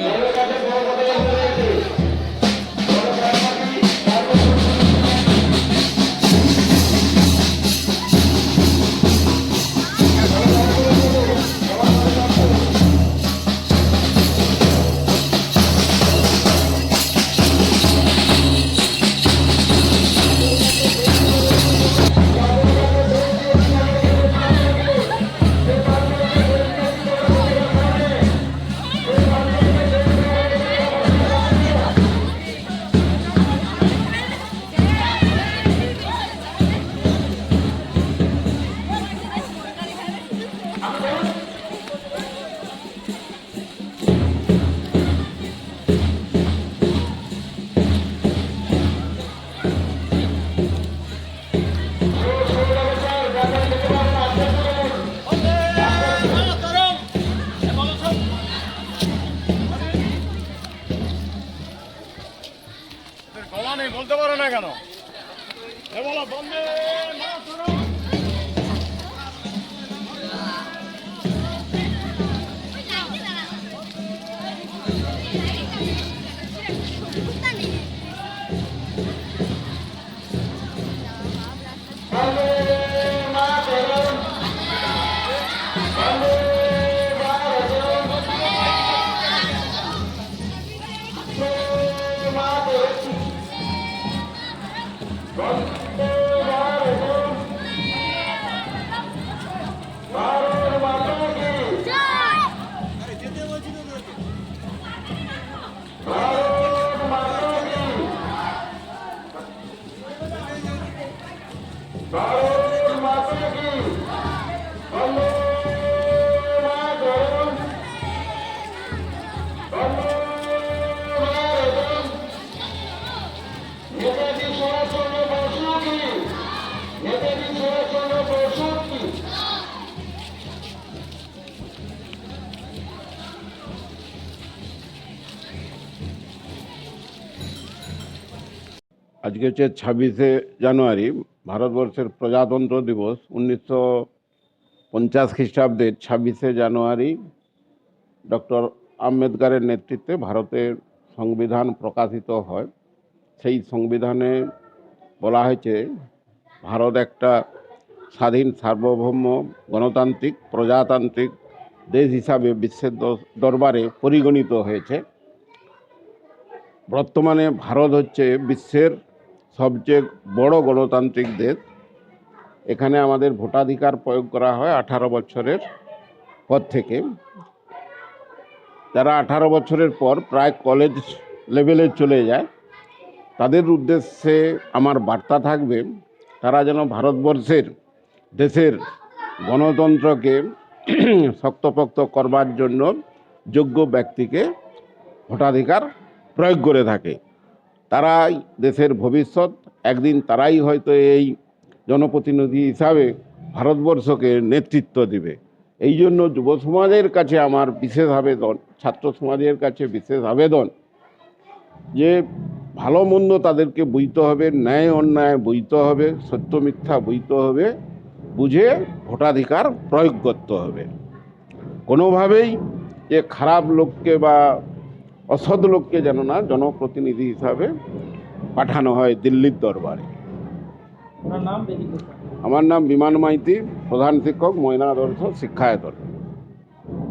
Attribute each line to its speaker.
Speaker 1: 응. বলতে
Speaker 2: পারো না কেন। বলো বন্দে
Speaker 1: Bravo!
Speaker 3: আজকে হচ্ছে ছাব্বিশে জানুয়ারি, ভারতবর্ষের প্রজাতন্ত্র দিবস, উনিশশো পঞ্চাশ খ্রিস্টাব্দের ছাব্বিশে জানুয়ারি। ডক্টর আম্বেদকারের নেতৃত্বে ভারতের সংবিধান প্রকাশিত হয়। সেই সংবিধানে বলা হয়েছে, ভারত একটা স্বাধীন, সার্বভৌম, গণতান্ত্রিক, প্রজাতান্ত্রিক দেশ হিসাবে বিশ্বের দরবারে পরিগণিত হয়েছে। বর্তমানে ভারত হচ্ছে বিশ্বের সবচেয়ে বড় গণতান্ত্রিক দেশ। এখানে আমাদের ভোটাধিকার প্রয়োগ করা হয় আঠারো বছরের পর থেকে। যারা আঠারো বছরের পর প্রায় কলেজ লেভেলে চলে যায়, তাদের উদ্দেশ্যে আমার বার্তা থাকবে, তারা যেন ভারতবর্ষের দেশের গণতন্ত্রকে শক্তপোক্ত করবার জন্য যোগ্য ব্যক্তিকে ভোটাধিকার প্রয়োগ করে থাকে। তারাই দেশের ভবিষ্যৎ, একদিন তারাই হয়তো এই জনপ্রতিনিধি হিসাবে ভারতবর্ষকে নেতৃত্ব দিবে। এই জন্য যুব সমাজের কাছে আমার বিশেষ আবেদন, ছাত্র সমাজের কাছে বিশেষ আবেদন যে ভালো মন্দ তাদেরকে বুঝতে হবে, ন্যায় অন্যায় বুঝতে হবে, সত্য মিথ্যা বুঝতে হবে, বুঝে ভোটাধিকার প্রয়োগ করতে হবে। কোনোভাবেই যে খারাপ লোককে বা অসৎ লোককে যেন না জনপ্রতিনিধি হিসাবে পাঠানো হয় দিল্লির দরবারে। আমার নাম বিমান মাইতি প্রধান শিক্ষক ময়না শিক্ষায় শিক্ষায়তন